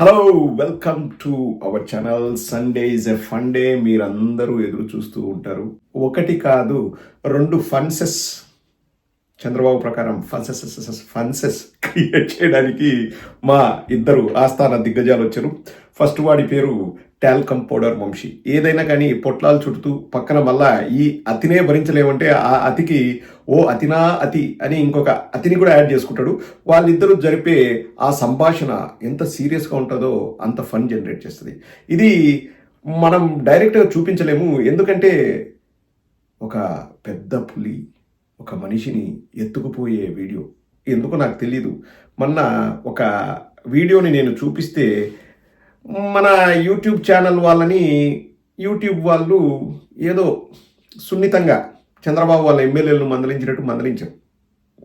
Hello welcome to our channel Sunday is a fun day మీరందరూ ఎదురు చూస్తూ ఉంటారు. ఒకటి కాదు రెండు ఫన్సెస్ చంద్రబాబు ప్రకారం ఫన్సెస్ ఫన్సెస్ క్రియేట్ చేయడానికి మా ఇద్దరు ఆస్థాన దిగ్గజాలు వచ్చారు. ఫస్ట్ వాడి పేరు టాల్కమ్ పౌడర్ వంశీ. ఏదైనా కానీ పొట్లాలు చుడుతూ పక్కన మళ్ళా ఈ అతినే భరించలేమంటే ఆ అతికి ఓ అతినా అతి అని ఇంకొక అతిని కూడా యాడ్ చేసుకుంటాడు. వాళ్ళిద్దరూ జరిపే ఆ సంభాషణ ఎంత సీరియస్గా ఉంటుందో అంత ఫన్ జనరేట్ చేస్తుంది. ఇది మనం డైరెక్ట్గా చూపించలేము. ఎందుకంటే ఒక పెద్ద పులి ఒక మనిషిని ఎత్తుకుపోయే వీడియో. ఎందుకో నాకు తెలీదు. మొన్న ఒక వీడియోని నేను చూపిస్తే మన యూట్యూబ్ ఛానల్ వాళ్ళని యూట్యూబ్ వాళ్ళు ఏదో సున్నితంగా చంద్రబాబు వాళ్ళ ఎమ్మెల్యేలను మందలించినట్టు మందలించారు.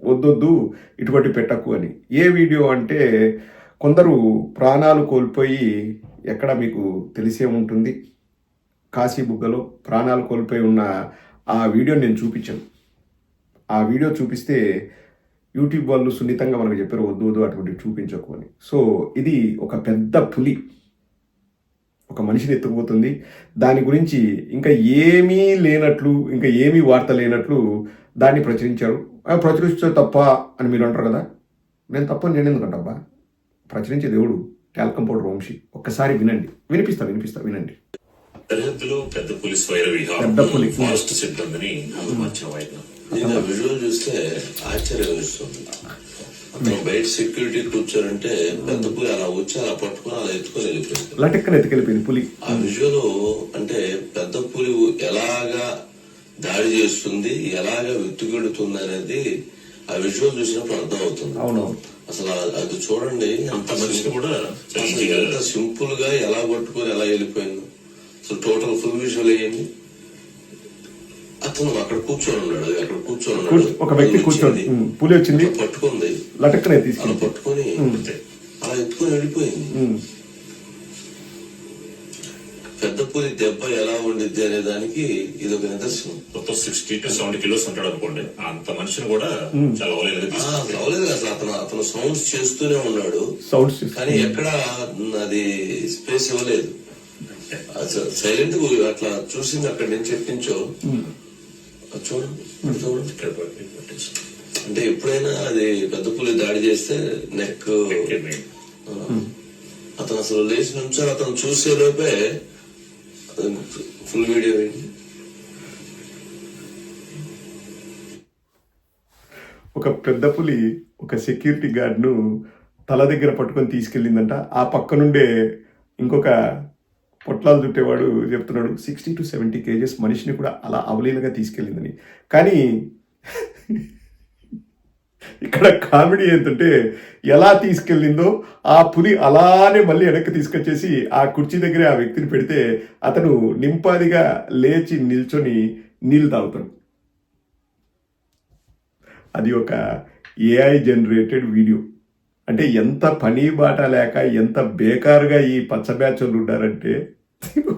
వద్దొద్దు ఇటువంటి పెట్టకు అని. ఏ వీడియో అంటే కొందరు ప్రాణాలు కోల్పోయి ఎక్కడ మీకు తెలిసే ఉంటుంది? కాశీబుగ్గలో ప్రాణాలు కోల్పోయి ఉన్న ఆ వీడియో నేను చూపించాను. ఆ వీడియో చూపిస్తే యూట్యూబ్ వాళ్ళు సున్నితంగా మనకు చెప్పారు వద్దు వద్దు అటువంటివి చూపించకు అని. సో ఇది ఒక పెద్ద పులి. ఒక మనిషిని ఎత్తుకుపోతుంది. దాని గురించి ఇంకా ఏమీ లేనట్లు ఇంకా ఏమీ వార్త లేనట్లు దాన్ని ప్రచురించారు. ఆ ప్రచురిస్తే తప్ప అని మీరు అంటారు కదా? నేను తప్ప నేను ఎందుకంటబ్బా ప్రచురించే దేవుడు టాల్కం పౌడర్ వంశీ. ఒక్కసారి వినండి. వినిపిస్తా వినిపిస్తా వినండి. పెద్ద పోలీస్ వైర పెద్ద పులి. విహారం ఫారెస్ట్ సిబ్బందిని హతమార్చిన వైద్యం ఇంకా విజువల్ చూస్తే ఆశ్చర్యం వేస్తుంది అతను బయట సెక్యూరిటీ కూర్చోరంటే పెద్ద పులి అలా వచ్చి అలా పట్టుకొని అలా ఎత్తుకొని వెళ్ళిపోయింది. లటక్కన ఎత్తుకెళ్ళిపోయింది పులి. ఆ విజువల్ అంటే పెద్ద పులి ఎలాగా దాడి చేస్తుంది ఎలాగా వెతుకెడుతుంది అనేది ఆ విజువల్ చూసినప్పుడు అర్థం అవుతుంది అవునవును. అసలు ఆ- అది చూడండి అంత మనిషిని కూడా ఎంత సింపుల్గా ఎలా పట్టుకొని ఎలా వెళ్ళిపోయింది. అసలు టోటల్ ఫుల్ విజువల్ అయ్యింది అతను అక్కడ కూర్చొని ఉన్నాడు. అక్కడ కూర్చొని ఉన్నాడు. ఒక వ్యక్తి కూర్చోండి పులి వచ్చింది. పట్టుకుంది. లటక్కన అలా తీసుకెళ్ళి పట్టుకొని అలా ఎత్తుకొని వెళ్ళిపోయింది. పెద్ద పులి దెబ్బ ఎలా ఉండిద్ది అనే దానికి ఇది ఒక నిదర్శనం. మొత్తం సిక్స్టీ టు సెవెంటీ కిలోస్ ఉంటాడు అనుకోండి. అంత మనిషిని కూడా చాలా అసలు అవలేదు అసలు. అతను అతను సౌండ్స్ చేస్తూనే ఉన్నాడు. సౌండ్స్ కానీ ఎక్కడ అది స్పేస్ ఇవ్వలేదు. అసలు సైలెంట్ అట్లా చూసింది అక్కడి నుంచి ఎట్టించో అది చూడండి చూడండి ఇక్కడ పట్టి- పట్టేసి. అంటే ఎప్పుడైనా అది పెద్ద పులి దాడి చేస్తే నెక్. అతను అసలు లేచి నుంచో అతను చూసే లోపే ఫుల్ వీడియో వేయండి ఒక పెద్ద పులి ఒక సెక్యూరిటీ గార్డ్ను తల దగ్గర పట్టుకొని తీసుకెళ్ళిందంట ఆ పక్క నుండే ఇంకొక పొట్లాలు చుట్టేవాడు చెప్తున్నాడు సిక్స్టీ టు సెవెంటీ కేజెస్ మనిషిని కూడా అలా అవలీలగా తీసుకెళ్ళిందని. కానీ ఇక్కడ కామెడీ ఏంటంటే ఎలా తీసుకెళ్ళిందో ఆ పులి అలానే మళ్ళీ వెనక్కి తీసుకొచ్చేసి ఆ కుర్చీ దగ్గర ఆ వ్యక్తిని పెడితే అతను నింపాదిగా లేచి నిల్చొని నీళ్ళు తాగుతాడు. అది ఒక ఏఐ జనరేటెడ్ వీడియో అంటే ఎంత పని బాట లేక ఎంత బేకారుగా ఈ పచ్చ బ్యాచోళ్ళు ఉన్నారంటే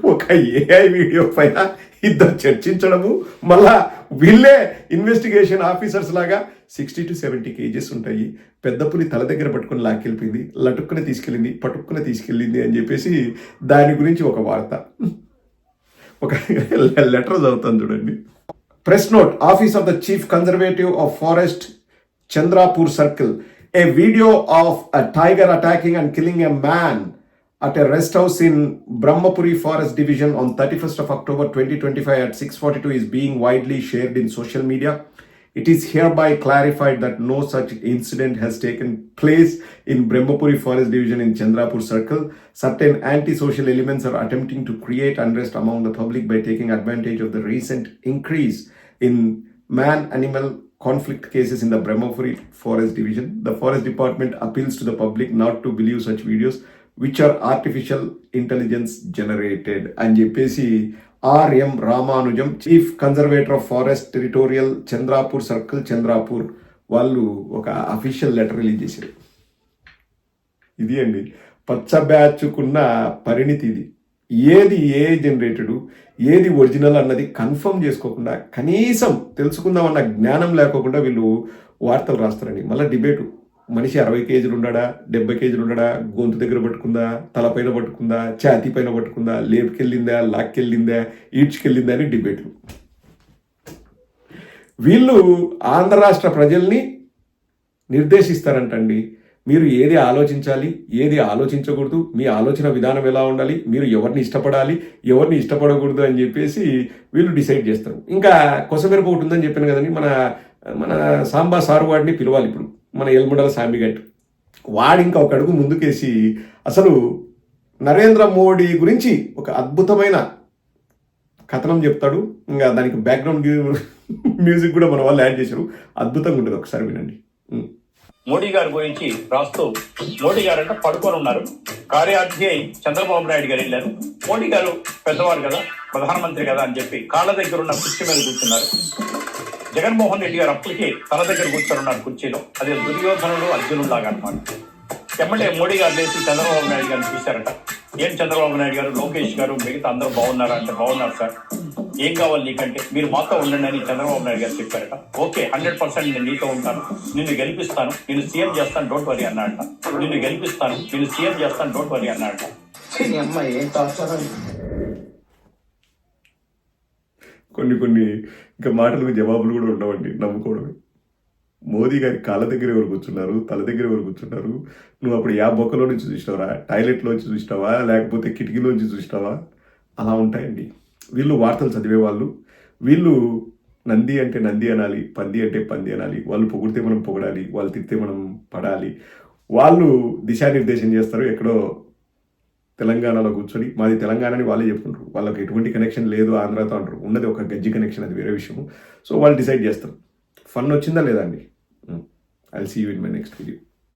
ఒక ఏఐ వీడియో పైన ఇద్దరు చర్చించడము. మళ్ళా వీళ్ళే ఇన్వెస్టిగేషన్ ఆఫీసర్స్ లాగా సిక్స్టీ టు సెవెంటీ కేజెస్ ఉంటాయి. పెద్ద పులి తల దగ్గర పట్టుకుని లాక్కెళ్ళిపోయింది. లటుక్కున తీసుకెళ్ళింది. పటుక్కున తీసుకెళ్ళింది అని చెప్పేసి దాని గురించి ఒక వార్త. ఒక లెటర్ చదువుతాను చూడండి. Press note office of the chief conservative of forest Chandrapur circle a video of a tiger attacking and killing a man at a rest house in Brahmapuri Forest Division on 31st of October 2025 at 6:42 is being widely shared in social media. It is hereby clarified that no such incident has taken place in Brahmapuri Forest Division in Chandrapur Circle. Certain anti-social elements are attempting to create unrest among the public by taking advantage of the recent increase in man-animal conflict cases in the Brahmapuri Forest Division. The Forest Department appeals to the public not to believe such videos which are artificial intelligence generated అని చెప్పేసి RM Ramanujam chief conservator of forest territorial Chandrapur circle Chandrapur వాళ్ళు ఒక official letter release చేశారు ఇది అండి పచ్చ బ్యాచ్కున్న పరిణితి ఇది ఏది ఏ జనరేటెడ్ ఏది ఒరిజినల్ అన్నది కన్ఫర్మ్ చేసుకోకుండా కనీసం తెలుసుకుందామన్న జ్ఞానం లేకోకుండా వీళ్ళు వార్తలు రాస్తారండి. మళ్ళీ డిబేటు మనిషి అరవై కేజీలు ఉండడా డెబ్బై కేజీలు ఉండడా గొంతు దగ్గర పట్టుకుందా? తలపైన పట్టుకుందా? ఛాతీ పైన పట్టుకుందా? లేపుకెళ్ళిందా? లాక్కెళ్ళిందా? ఈడ్చుకెళ్ళిందా అని డిబేట్లు వీళ్ళు ఆంధ్ర రాష్ట్ర ప్రజల్ని నిర్దేశిస్తారంటండి. మీరు ఏది ఆలోచించాలి ఏది ఆలోచించకూడదు మీ ఆలోచన విధానం ఎలా ఉండాలి మీరు ఎవరిని ఇష్టపడాలి ఎవరిని ఇష్టపడకూడదు అని చెప్పేసి వీళ్ళు డిసైడ్ చేస్తారు. ఇంకా కొసమెరుపు ఒకటి ఉందని చెప్పాను కదండి మన మన సాంబా సారు వాడిని పిలవాలి ఇప్పుడు మన ఎల్ముడల సాంబిగట్ వాడు ఇంకా ఒక అడుగు ముందుకేసి అసలు నరేంద్ర మోడీ గురించి ఒక అద్భుతమైన కథనం చెప్తాడు. ఇంకా దానికి బ్యాక్గ్రౌండ్ మ్యూజిక్ కూడా మన వాళ్ళు యాడ్ చేశారు. అద్భుతంగా ఉంటుంది ఒకసారి వినండి. మోడీ గారి గురించి రాస్తూ మోడీ గారు అంటే పడుకొని ఉన్నారు కార్యాధ్యై చంద్రబాబు నాయుడు గారు వెళ్ళారు. మోడీ గారు పెద్దవారు కదా ప్రధానమంత్రి కదా అని చెప్పి కాళ్ళ దగ్గర ఉన్న కుర్చీ మీద కూర్చున్నారు. జగన్మోహన్ రెడ్డి గారు అప్పటికే తన దగ్గర కూర్చొని ఉన్నారు కుర్చీలో. అది దుర్యోధనుడు అర్జునుడు లాగా అనమాట ఎమ్మెల్యే మోడీ గారు లేచి చంద్రబాబు నాయుడు గారిని చూశారట. ఏం చంద్రబాబు నాయుడు గారు లోకేష్ గారు మిగతా అందరూ బాగున్నారా అంటే బాగున్నారు సార్. ఏం కావాలి నీకంటే? మీరు మాతో ఉండండి అని చంద్రబాబు నాయుడు గారు చెప్పారట. ఓకే హండ్రెడ్ పర్సెంట్ నేను నీతో ఉంటాను. నిన్ను గెలిపిస్తాను. నేను సీఎం చేస్తాను. డోంట్ వరీ అన్నాడట. నిన్ను గెలిపిస్తాను. నేను సీఎం చేస్తాను. డోంట్ వరీ అన్నాడట. నీ అమ్మ ఏం టార్చర్ కొన్ని కొన్ని ఇంకా మాటలకు జవాబులు కూడా ఉండవండి. నమ్ముకోవడమే మోదీ గారి కాళ్ళ దగ్గర ఎవరు కూర్చున్నారు? తల దగ్గర ఎవరు కూర్చున్నారు? నువ్వు అప్పుడు యా బొక్కలో నుంచి చూసినావా? టాయిలెట్లో నుంచి చూసినావా? లేకపోతే కిటికీలోంచి చూసినావా? అలా ఉంటాయండి. వీళ్ళు వార్తలు చదివే వాళ్ళు. వీళ్ళు నంది అంటే నంది అనాలి పంది అంటే పంది అనాలి వాళ్ళు పొగిడితే మనం పొగడాలి వాళ్ళు తిడితే మనం పడాలి. వాళ్ళు దిశానిర్దేశం చేస్తారు ఎక్కడో తెలంగాణలో కూర్చొని. మాది తెలంగాణని వాళ్ళే చెప్పుకుంటారు. వాళ్ళకి ఎటువంటి కనెక్షన్ లేదు ఆంధ్రతో అంటారు. ఉన్నది ఒక గజ్జి కనెక్షన్ అది వేరే విషయం సో వాళ్ళు డిసైడ్ చేస్తారు. ఫన్ వచ్చిందా లేదా అండి? I see you in my next video